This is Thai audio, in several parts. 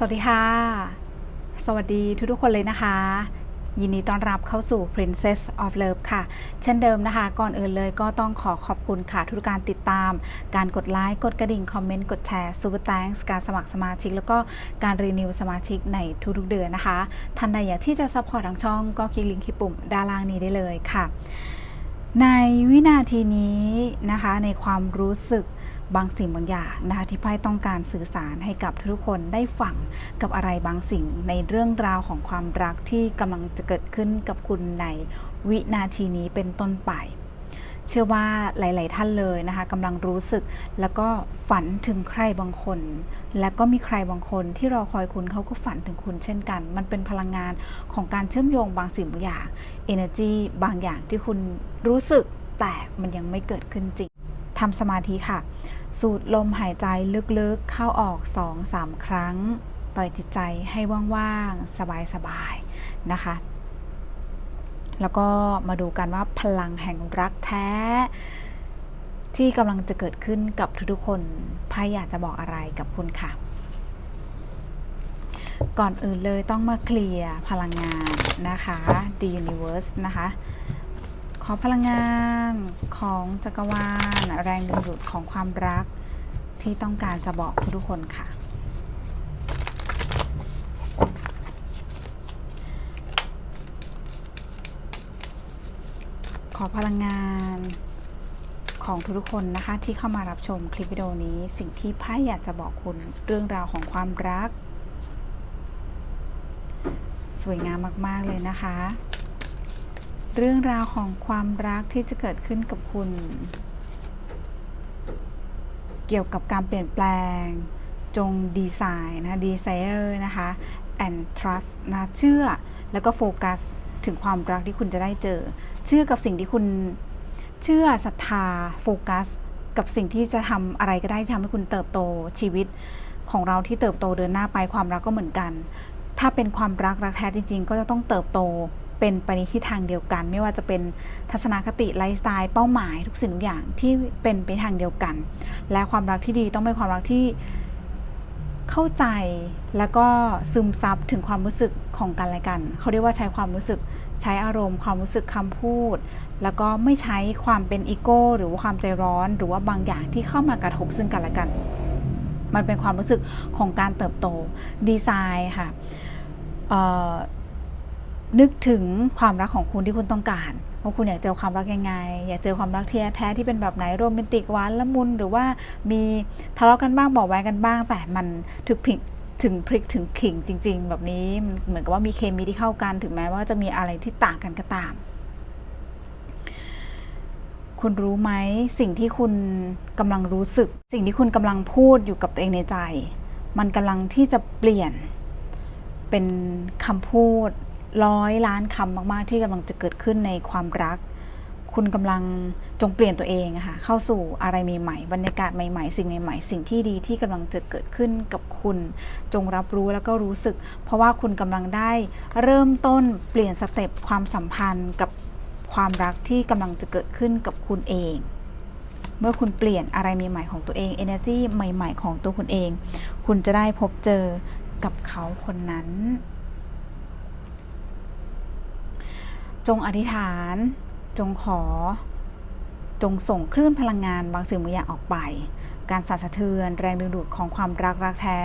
สวัสดีค่ะ สวัสดีทุกๆคนเลยนะคะ ยินดีต้อนรับเข้าสู่ Princess of Love ค่ะ เช่นเดิมนะคะ ก่อนอื่นเลยก็ต้องขอขอบคุณค่ะ ทุกการติดตาม การกดไลค์ กดกระดิ่ง คอมเมนต์ กดแชร์ Super Thanks การสมัครสมาชิก แล้วก็การรีนิวสมาชิกในทุกๆเดือนนะคะ ท่านใดอยากที่จะซัพพอร์ตทางช่องก็คลิกลิงก์ที่ปุ่มด้านล่างนี้ได้เลยค่ะ ในวินาทีนี้นะคะ ในความรู้สึก บางสิ่งบางอย่างนะคะที่ไพ่ต้องการสื่อสารให้กับทุกคนได้ฟังกับอะไรบางสิ่งในเรื่องราวของความรักที่กำลังจะเกิดขึ้นกับคุณในวินาทีนี้เป็นต้นไป เชื่อว่าหลาย ๆ ท่านเลยนะคะกำลังรู้สึกแล้วก็ฝันถึงใครบางคน และก็มีใครบางคนที่รอคอยคุณเขาก็ฝันถึงคุณเช่นกัน มันเป็นพลังงานของการเชื่อมโยงบางสิ่งบางอย่าง energy บางอย่างที่คุณรู้สึกแต่มันยังไม่เกิดขึ้นจริงทำสมาธิค่ะ สูดลมหายใจลึกๆ เข้าออก2-3ครั้ง ปล่อยจิตใจให้ว่างๆ สบายๆ นะคะ แล้วก็มาดูกันว่าพลังแห่งรักแท้ ที่กำลังจะเกิดขึ้นกับทุกๆ คนไพ่อยากจะบอกอะไรกับคุณค่ะ ก่อนอื่นเลยต้องมาเคลียร์พลังงานนะคะ The Universe นะคะ อพลังงานของจักรวาลแรงดึงดูดของความรักที่ต้องการจะบอกทุกคนค่ะ ขอพลังงานของทุกๆคนนะคะที่เข้ามารับชมคลิปวิดีโอนี้สิ่งที่ไพ่อยากจะบอกคุณเรื่องราวของความรัก สวยงามมาก ๆ เลยนะคะ เรื่องราวของความรักที่จะเกิดขึ้นกับคุณ เกี่ยวกับการเปลี่ยนแปลง จงดีไซน์นะ desire นะคะ and trust นะเชื่อแล้วก็โฟกัสถึงความรักที่คุณจะได้เจอ เชื่อกับสิ่งที่คุณเชื่อศรัทธาโฟกัส กับสิ่งที่จะทำอะไรก็ได้ที่ทำให้คุณเติบโตชีวิตของเราที่เติบโตเดินหน้าไปความรักก็เหมือนกัน ถ้าเป็นความรักรักแท้จริง ๆ ก็จะต้องเติบโต เป็นไปในทิศทางเดียวกัน ไม่ว่าจะเป็นทัศนคติไลฟ์สไตล์เป้าหมายทุกสิ่งทุกอย่างที่เป็นไปทางเดียวกัน และความรักที่ดีต้องเป็นความรักที่เข้าใจแล้วก็ซึมซับถึงความรู้สึกของกันและกัน เขาเรียกว่าใช้ความรู้สึกใช้อารมณ์ ความรู้สึกคำพูด แล้วก็ไม่ใช้ความเป็นอีโก้หรือว่าความใจร้อน หรือว่าบางอย่างที่เข้ามากระทบซึ่งกันและกัน มันเป็นความรู้สึกของการเติบโตดีไซน์ค่ะ นึกถึงความรักของคุณที่คุณต้องการว่าคุณอยากเจอความรักยังไง อยากเจอความรักที่แท้ที่เป็นแบบไหนโรแมนติกหวานละมุนหรือว่ามีทะเลาะกันบ้างบอกแว้งกันบ้าง แต่มันถึกผิดถึงพริกถึงขิงจริง ๆ แบบนี้เหมือนกับว่ามีเคมีที่เข้ากันถึงแม้ว่าจะมีอะไรที่ต่างกันก็ตาม คุณรู้ไหมสิ่งที่คุณกำลังรู้สึก สิ่งที่คุณกำลังพูดอยู่กับตัวเองในใจ มันกำลังที่จะเปลี่ยนเป็นคำพูด ร้อยล้านคำมาก ๆ ที่กำลังจะเกิดขึ้นในความรัก คุณกำลังจงเปลี่ยนตัวเองอะค่ะเข้าสู่อะไรใหม่ๆบรรยากาศใหม่ ๆ สิ่งใหม่ ๆ สิ่งที่ดีที่กำลังจะเกิดขึ้นกับคุณ จงรับรู้แล้วก็รู้สึก เพราะว่าคุณกำลังได้เริ่มต้นเปลี่ยนสเต็ปความสัมพันธ์กับความรักที่กำลังจะเกิดขึ้นกับคุณเองเมื่อคุณเปลี่ยนอะไรใหม่ๆของตัวเอง energy ใหม่ ๆ ของตัวคุณเอง คุณจะได้พบเจอกับเขาคนนั้น จงอธิษฐาน จงขอ จงส่งคลื่นพลังงานบางสิ่งบางอย่างออกไป การสั่นสะเทือนแรงดึงดูดของความรักรักแท้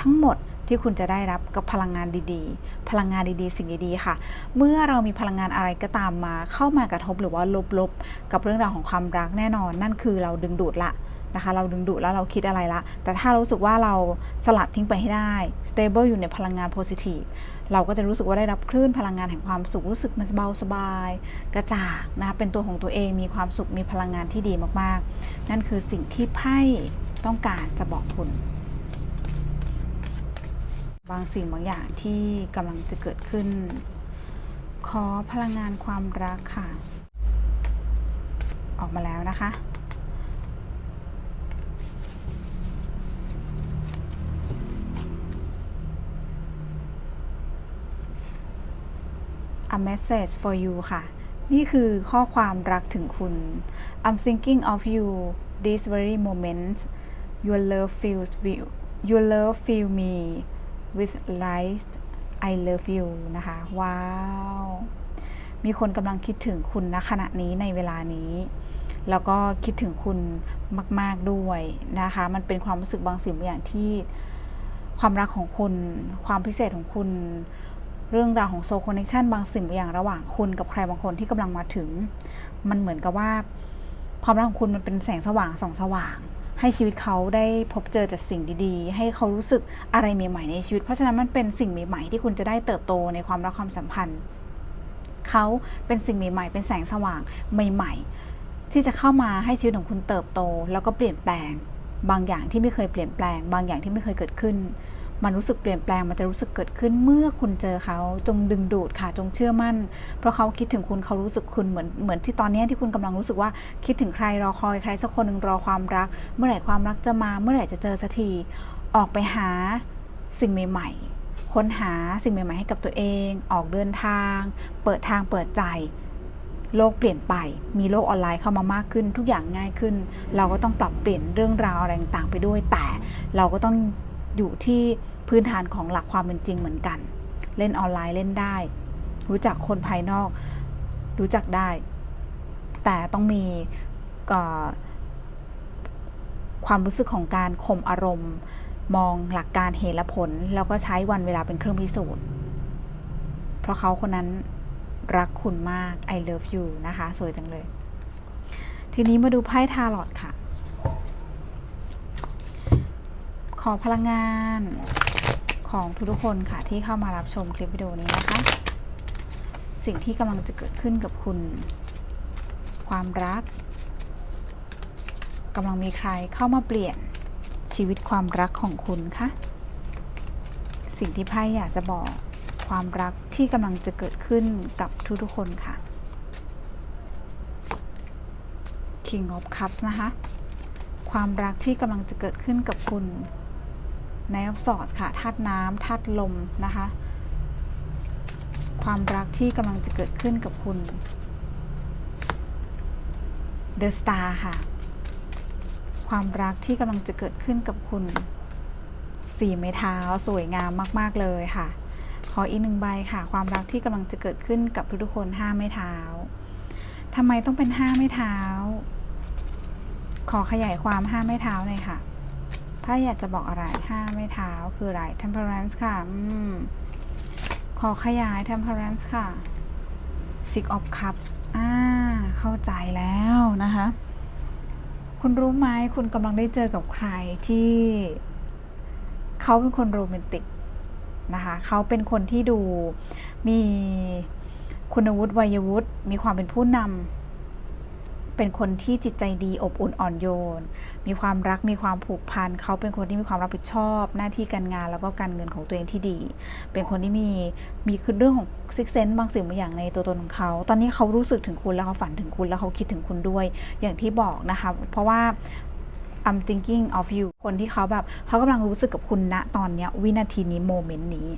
ทั้งหมดที่คุณจะได้รับกับพลังงานดีๆ พลังงานดีๆ สิ่งดีๆ ค่ะ เมื่อเรามีพลังงานอะไรก็ตามมาเข้ามากระทบหรือว่าลบๆ กับเรื่องราวของความรักแน่นอน นั่นคือเราดึงดูดละ นะคะ เราดึงดูดแล้วเราคิดอะไรละ แต่ถ้ารู้สึกว่าเราสลัดทิ้งไปให้ได้ stable อยู่ในพลังงาน positive เราก็จะรู้สึกว่าได้รับคลื่นพลังงานแห่งความสุขรู้สึกมันเบาสบาย กระจ่างนะคะเป็นตัวของตัวเองมีความสุขมีพลังงานที่ดีมากๆ นั่นคือสิ่งที่ไพ่ต้องการจะบอกคุณ บางสิ่งบางอย่างที่กำลังจะเกิดขึ้น ขอพลังงานความรักค่ะ ออกมาแล้วนะคะ a message for you ค่ะ นี่คือข้อความรักถึงคุณ I'm thinking of you this very moment your love feels me your love feel me with light I love you นะคะ ว้าว มีคนกำลังคิดถึงคุณณขณะนี้ในเวลานี้ แล้วก็คิดถึงคุณมาก ๆ ด้วยนะคะ มันเป็นความรู้สึกบางสิ่งบางอย่างที่ความรักของคุณ ความพิเศษของคุณ เรื่องราวของโซคอนเนคชันบางสิ่งบางอย่างระหว่างคุณกับใครบางคนที่กำลังมาถึง มันเหมือนกับว่า ความรักของคุณมันเป็นแสงสว่างส่องสว่าง ให้ชีวิตเขาได้พบเจอแต่สิ่งดีๆ ให้เขารู้สึกอะไรใหม่ๆในชีวิต เพราะฉะนั้นมันเป็นสิ่งใหม่ๆที่คุณจะได้เติบโตในความรักความสัมพันธ์ เขาเป็นสิ่งใหม่ๆ เป็นแสงสว่างใหม่ ๆ ที่จะเข้ามาให้ชีวิตของคุณเติบโต แล้วก็เปลี่ยนแปลง บางอย่างที่ไม่เคยเปลี่ยนแปลง บางอย่างที่ไม่เคยเกิดขึ้น มันรู้สึกเปลี่ยนแปลงมันจะรู้สึกเกิดขึ้นเมื่อคุณเจอเขาจงดึงดูดค่ะ จงเชื่อมั่น เพราะเขาคิดถึงคุณเขารู้สึกคุณเหมือนเหมือนที่ตอนนี้ที่คุณกำลังรู้สึกว่าคิดถึงใครรอคอยใครสักคนหนึ่งรอความรัก เมื่อไหร่ความรักจะมาเมื่อไหร่จะเจอสักทีออกไปหาสิ่งใหม่ ๆ ค้นหาสิ่งใหม่ ๆ ให้กับตัวเอง ออกเดินทาง เปิดทางเปิดใจ โลกเปลี่ยนไป มีโลกออนไลน์เข้ามามากขึ้น ทุกอย่างง่ายขึ้น เราก็ต้องปรับเปลี่ยนเรื่องราวอะไรต่างๆไปด้วย แต่เราก็ต้องอยู่ที่ พื้นฐานของหลักความเป็นจริงเหมือนกัน เล่นออนไลน์เล่นได้ รู้จักคนภายนอก รู้จักได้ แต่ต้องมีความรู้สึกของการข่มอารมณ์ มองหลักการเหตุและผล แล้วก็ใช้วันเวลาเป็นเครื่องพิสูจน์ เพราะเขาคนนั้นรักคุณมาก I love you นะคะ สวยจังเลย ทีนี้มาดูไพ่ทาร์ลอตค่ะ ขอพลังงาน ของทุกๆคนค่ะที่เข้ามารับชมคลิปวิดีโอนี้นะคะ สิ่งที่กำลังจะเกิดขึ้นกับคุณ ความรักกำลังมีใครเข้ามาเปลี่ยนชีวิตความรักของคุณคะสิ่งที่ไพ่อยากจะบอกความรักที่กำลังจะเกิดขึ้นกับทุกๆคนค่ะ King of Cups นะคะ ความรักที่กำลังจะเกิดขึ้นกับคุณ ในอ of Swords ค่ะธาตุน้ำธาตุลมนะคะ ความรักที่กำลังจะเกิดขึ้นกับคุณ The Star ค่ะ ความรักที่กำลังจะเกิดขึ้นกับคุณสี่ไม้เท้าสวยงามมาก ๆ เลยค่ะ ขออีกหนึ่งใบค่ะ ความรักที่กำลังจะเกิดขึ้นกับทุกๆคนห้าไม้เท้าทำไมต้องเป็นห้าไม้เท้า ขอขยายความห้าไม้เท้าหน่อยค่ะ ถ้าอยากจะบอกอะไรห้าไม้เท้าคืออะไร temperance ค่ะอืมขอขยาย temperance ค่ะ six of cups อ่า เข้าใจแล้วนะคะ คุณรู้ไหมคุณกำลังได้เจอกับใครที่ เขาเป็นคนโรแมนติกนะคะเขาเป็นคนที่ดูมีคุณวุฒิวัยวุฒิมีความเป็นผู้นำ เป็นคนที่จิตใจดีอบอุ่นอ่อนโยน มีความรักมีความผูกพันเขาเป็นคนที่มีความรับผิดชอบ หน้าที่การงานแล้วก็การเงินของตัวเองที่ดี เป็นคนที่มีมีคือเรื่องของซิกเซนบางสิ่งบางอย่างในตัวตนของเขา ตอนนี้เขารู้สึกถึงคุณแล้วเขาฝันถึงคุณแล้วเขาคิดถึงคุณด้วย อย่างที่บอกนะคะ เพราะว่า I'm thinking of you คนที่เขาแบบเขากำลังรู้สึกกับคุณณตอนนี้วินาทีนี้โมเมนต์นี้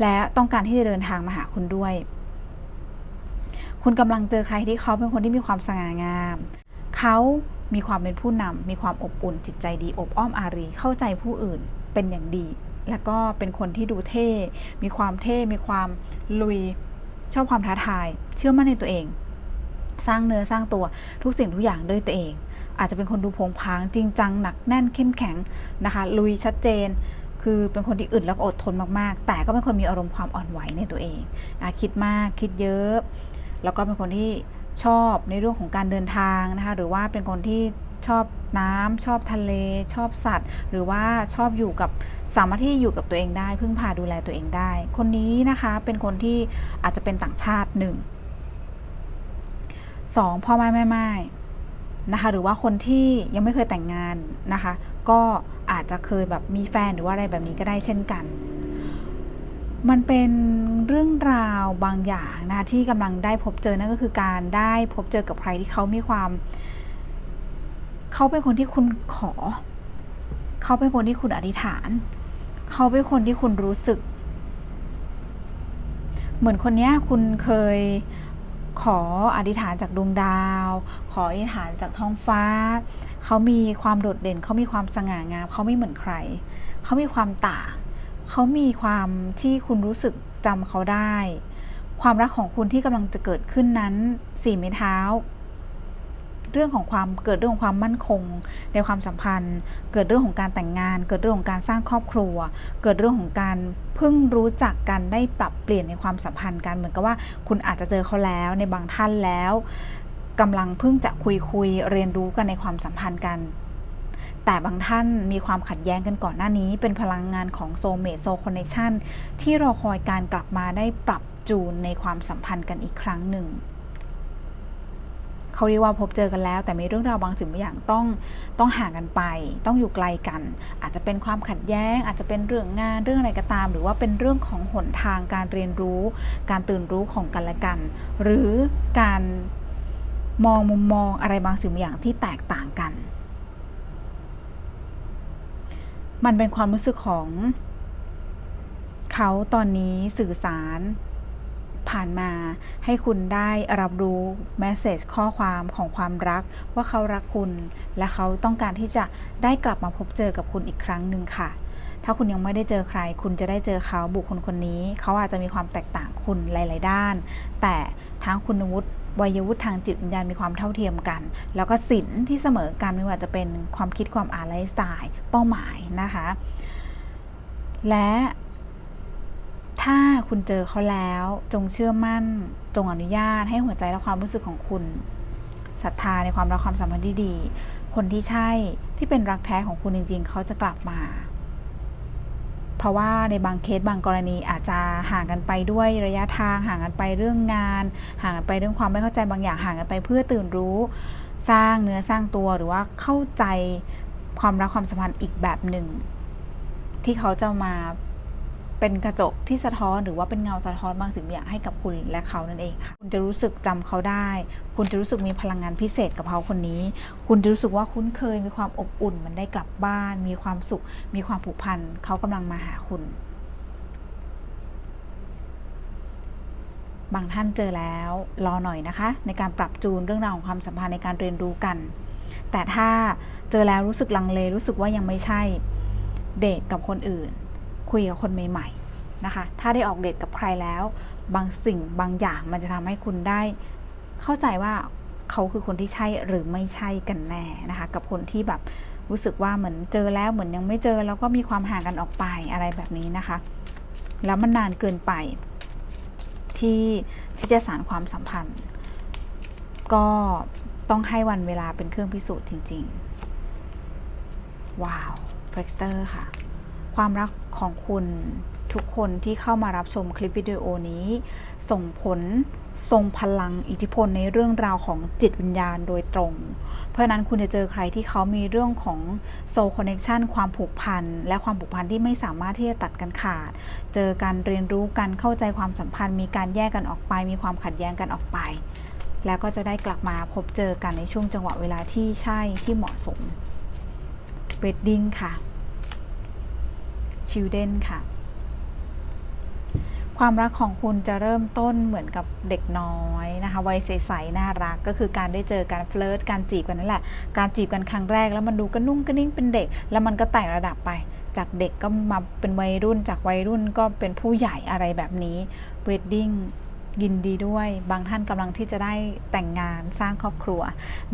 และต้องการที่จะเดินทางมาหาคุณด้วย คุณกำลังเจอใครที่เขาเป็นคนที่มีความสง่างาม เขามีความเป็นผู้นำมีความอบอุ่นจิตใจดี อบอ้อมอารี เข้าใจผู้อื่นเป็นอย่างดี แล้วก็เป็นคนที่ดูเท่ มีความเท่ มีความลุย ชอบความท้าทาย เชื่อมั่นในตัวเอง สร้างเนื้อสร้างตัวทุกสิ่งทุกอย่างด้วยตัวเอง อาจจะเป็นคนดูโผงผางจริงจังหนักแน่นเข้มแข็งนะคะ ลุยชัดเจนคือเป็นคนที่อึดแล้วอดทนมาก ๆ แต่ก็เป็นคนมีอารมณ์ความอ่อนไหวในตัวเองอคิดมาก คิดเยอะ แล้วก็เป็นคนที่ชอบในเรื่องของการเดินทางนะคะ หรือว่าเป็นคนที่ชอบน้ำชอบทะเล ชอบสัตว์ หรือว่าชอบอยู่กับสามารถที่อยู่กับตัวเองได้ พึ่งพาดูแลตัวเองได้ คนนี้นะคะเป็นคนที่อาจจะเป็นต่างชาติหนึ่งสองพ่อแม่แม่ไม้นะคะ หรือว่าคนที่ยังไม่เคยแต่งงานนะคะ ก็อาจจะเคยแบบมีแฟนหรือว่าอะไรแบบนี้ก็ได้เช่นกัน มันเป็นเรื่องราวบางอย่างนะคะที่กำลังได้พบเจอนั่นก็คือการได้พบเจอกับใครที่เขามีความ เขาเป็นคนที่คุณขอ เขาเป็นคนที่คุณอธิษฐาน เขาเป็นคนที่คุณรู้สึก เหมือนคนเนี้ยคุณเคยขออธิษฐานจากดวงดาว ขออธิษฐานจากท้องฟ้า เขามีความโดดเด่น เขามีความสง่างาม เขาไม่เหมือนใคร เขามีความต่าง เขามีความที่คุณรู้สึกจำเขาได้ ความรักของคุณที่กำลังจะเกิดขึ้นนั้นสี่ไม้เท้า เรื่องของความเกิดเรื่องของความมั่นคง ในความสัมพันธ์ เกิดเรื่องของการแต่งงาน เกิดเรื่องของการสร้างครอบครัว เกิดเรื่องของการเพิ่งรู้จักกันได้ปรับเปลี่ยนในความสัมพันธ์กันเหมือนกับว่า คุณอาจจะเจอเขาแล้วในบางท่านแล้วกำลังเพิ่งจะคุยคุยเรียนรู้กันในความสัมพันธ์กัน แต่บางท่านมีความขัดแย้งกันก่อนหน้านี้ เป็นพลังงานของโซเม t โซคอนเน c ชันที่รอคอยการกลับมาได้ปรับจูนในความสัมพันธ์กันอีกครั้งหนึ่งเขาเรียกว่าพบเจอกันแล้ว แต่มีเรื่องราวบางสิ่งบางอย่างต้องต้องห่างกันไป ต้องอยู่ไกลกัน อาจจะเป็นความขัดแย้ง อาจจะเป็นเรื่องงานเรื่องอะไรก็ตาม หรือว่าเป็นเรื่องของหนทางการเรียนรู้ การตื่นรู้ของกันและกัน หรือการมองมุมมองอะไรบางสิ่งบางอย่างที่แตกต่างกัน มันเป็นความรู้สึกของ เขาตอนนี้สื่อสารผ่านมาให้คุณได้รับรู้แมสเซจข้อความของความรักว่าเขารักคุณ และเขาต้องการที่จะได้กลับมาพบเจอกับคุณอีกครั้งหนึ่งค่ะ ถ้าคุณยังไม่ได้เจอใคร คุณจะได้เจอเขาบุคคลคนนี้ เขาอาจจะมีความแตกต่างคุณหลาย ๆ ด้าน แต่ทั้งคุณวุฒิ วัยวุฒิทางจิตวิญญาณมีความเท่าเทียมกัน แล้วก็สินที่เสมอกันไม่ว่าจะเป็นความคิดความอ่านไลฟ์สไตล์เป้าหมายนะคะ และถ้าคุณเจอเขาแล้วจงเชื่อมั่น จงอนุญาตให้หัวใจและความรู้สึกของคุณศรัทธาในความรักความสัมพันธ์ที่ดี คนที่ใช่ที่เป็นรักแท้ของคุณจริง ๆ เขาจะกลับมา เพราะว่าในบางเคสบางกรณีอาจจะห่างกันไปด้วยระยะทางห่างกันไปเรื่องงาน ห่างกันไปเรื่องความไม่เข้าใจบางอย่างห่างกันไปเพื่อตื่นรู้ สร้างเนื้อสร้างตัวหรือว่าเข้าใจความรักความสัมพันธ์อีกแบบหนึ่ง ที่เขาจะมา เป็นกระจกที่สะท้อนหรือว่าเป็นเงาสะท้อนบางสิ่งบางอย่างให้กับคุณและเขานั่นเองค่ะคุณจะรู้สึกจำเขาได้ คุณจะรู้สึกมีพลังงานพิเศษกับเขาคนนี้ คุณจะรู้สึกว่าคุ้นเคยมีความอบอุ่นมันได้กลับบ้าน มีความสุข มีความผูกพันเขากำลังมาหาคุณ บางท่านเจอแล้วรอหน่อยนะคะ ในการปรับจูนเรื่องราวของความสัมพันธ์ในการเรียนรู้กัน แต่ถ้าเจอแล้วรู้สึกลังเลรู้สึกว่ายังไม่ใช่เดทกับคนอื่น คุยกับคนใหม่ๆนะคะ ถ้าได้ออกเดทกับใครแล้ว บางสิ่งบางอย่างมันจะทำให้คุณได้ เข้าใจว่าเขาคือคนที่ใช่หรือไม่ใช่กันแน่นะคะ กับคนที่แบบรู้สึกว่าเหมือนเจอแล้วเหมือนยังไม่เจอแล้วก็มีความห่างกันออกไปอะไรแบบนี้นะคะ แล้วมันนานเกินไป ที่ที่จะสารความสัมพันธ์ ก็ต้องให้วันเวลาเป็นเครื่องพิสูจน์จริง ๆ ว้าวเฟร็กสเตอร์ค่ะ ความรักของคุณทุกคนที่เข้ามารับชมคลิปวิดีโอนี้ ส่งผลทรงพลังอิทธิพลในเรื่องราวของจิตวิญญาณโดยตรง เพราะนั้นคุณจะเจอใครที่เขามีเรื่องของโซลคอนเน c ชันความผูกพัน และความผูกพันที่ไม่สามารถที่จะตัดกันขาด เจอการเรียนรู้กันเข้าใจความสัมพันธ์ มีการแยกกันออกไป มีความขัดแย้งกันออกไป แล้วก็จะได้กลับมาพบเจอกันในช่วงจังหวะเวลาที่ใช่ที่เหมาะสมเวดดิ้งค่ะ ชิลเดนค่ะ ความรักของคุณจะเริ่มต้นเหมือนกับเด็กน้อยนะคะวัยใสๆน่ารักก็คือการได้เจอการเฟลิร์ตการจีบกันนั่นแหละ การจีบกันครั้งแรกแล้วมันดูกระนุ่งกระนิ่งเป็นเด็ก แล้วมันก็ไต่ระดับไปจากเด็กก็มาเป็นวัยรุ่น จากวัยรุ่นก็เป็นผู้ใหญ่อะไรแบบนี้เวดดิ้งยินดีด้วย บางท่านกำลังที่จะได้แต่งงานสร้างครอบครัว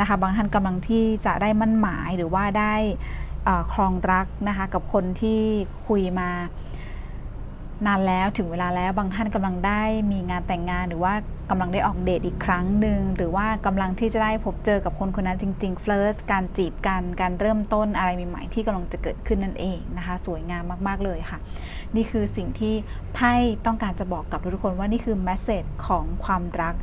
นะคะ บางท่านกำลังที่จะได้มั่นหมายหรือว่าได้ ครองรักนะคะกับคนที่คุยมานานแล้วถึงเวลาแล้วบางท่านกำลังได้มีงานแต่งงาน หรือว่ากำลังได้ออกเดทอีกครั้งหนึ่งหรือว่ากำลังที่จะได้พบเจอกับคนคนนั้นจริงๆเฟิร์สการจีบกันการเริ่มต้นอะไรใหม่ๆที่กำลังจะเกิดขึ้นนั่นเองนะคะ สวยงามมากๆเลยค่ะ นี่คือสิ่งที่ไพ่ต้องการจะบอกกับทุกคนว่านี่คือแมสเซจของความรัก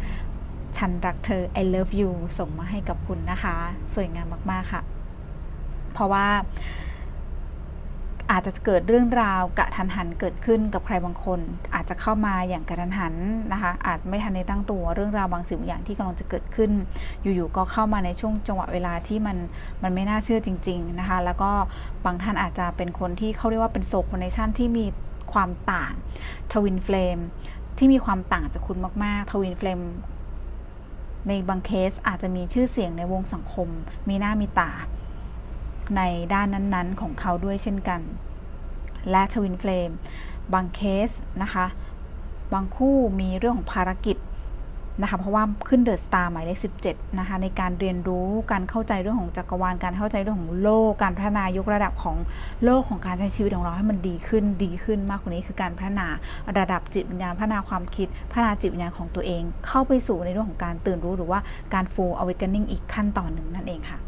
ฉันรักเธอ I love you ส่งมาให้กับคุณนะคะ สวยงามมากๆค่ะ เพราะว่าอาจจะเกิดเรื่องราวกะทันหันเกิดขึ้นกับใครบางคน อาจจะเข้ามาอย่างกระทันหันนะคะ อาจไม่ทันได้ตั้งตัวเรื่องราวบางสิ่งอย่างที่กำลังจะเกิดขึ้น อยู่ๆก็เข้ามาในช่วงจังหวะเวลาที่มันมันไม่น่าเชื่อจริง ๆนะคะ แล้วก็บางท่านอาจจะเป็นคนที่เขาเรียกว่าเป็นโซคอนเนชันที่มีความต่างทวินเฟลมที่มีความต่างจากคุณมากๆทวินเฟลมในบางเคสอาจจะมีชื่อเสียงในวงสังคม มีหน้ามีตา ในด้านนั้นๆ ของเขาด้วยเช่นกัน และทวินเฟลมบางเคสนะคะ บางคู่มีเรื่องของภารกิจนะคะเพราะว่าขึ้นเดอะสตาร์หมายเลข 17 นะคะในการเรียนรู้การเข้าใจเรื่องของจักรวาลการเข้าใจเรื่องของโลก การพัฒนายกระดับของโลกของการใช้ชีวิตของเราให้มันดีขึ้นดีขึ้นมากกว่านี้คือการพัฒนาระดับจิตวิญญาณพัฒนาความคิดพัฒนาจิตวิญญาณของตัวเอง เข้าไปสู่ในเรื่องของการตื่นรู้หรือว่าการ full awakening อีกขั้นตอนหนึ่งนั่นเองค่ะ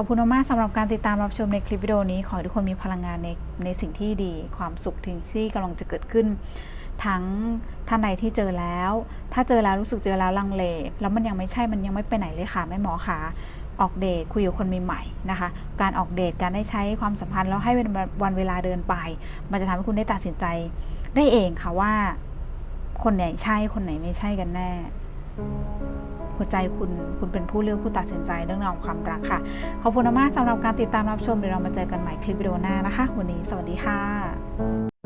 ขอบคุณมากสำหรับการติดตามรับชมในคลิปวิดีโอนี้ ขอให้ทุกคนมีพลังงานในในสิ่งที่ดี ความสุขที่ที่กำลังจะเกิดขึ้น ทั้งท่านใดที่เจอแล้ว ถ้าเจอแล้วรู้สึกเจอแล้วลังเล แล้วมันยังไม่ใช่มันยังไม่ไปไหนเลยค่ะแม่หมอค่ะออกเดทคุยกับคนใหม่ๆนะคะ การออกเดทการได้ใช้ความสัมพันธ์แล้วให้เป็นวันเวลาเดินไป มันจะทำให้คุณได้ตัดสินใจได้เองค่ะว่า คนไหนใช่คนไหนไม่ใช่กันแน่ หัวใจคุณคุณเป็นผู้เลือกผู้ตัดสินใจเรื่องราวของความรักค่ะ ขอบคุณมากสำหรับการติดตามรับชมเดี๋ยวเรามาเจอกันใหม่คลิปวิดีโอหน้านะคะ วันนี้สวัสดีค่ะ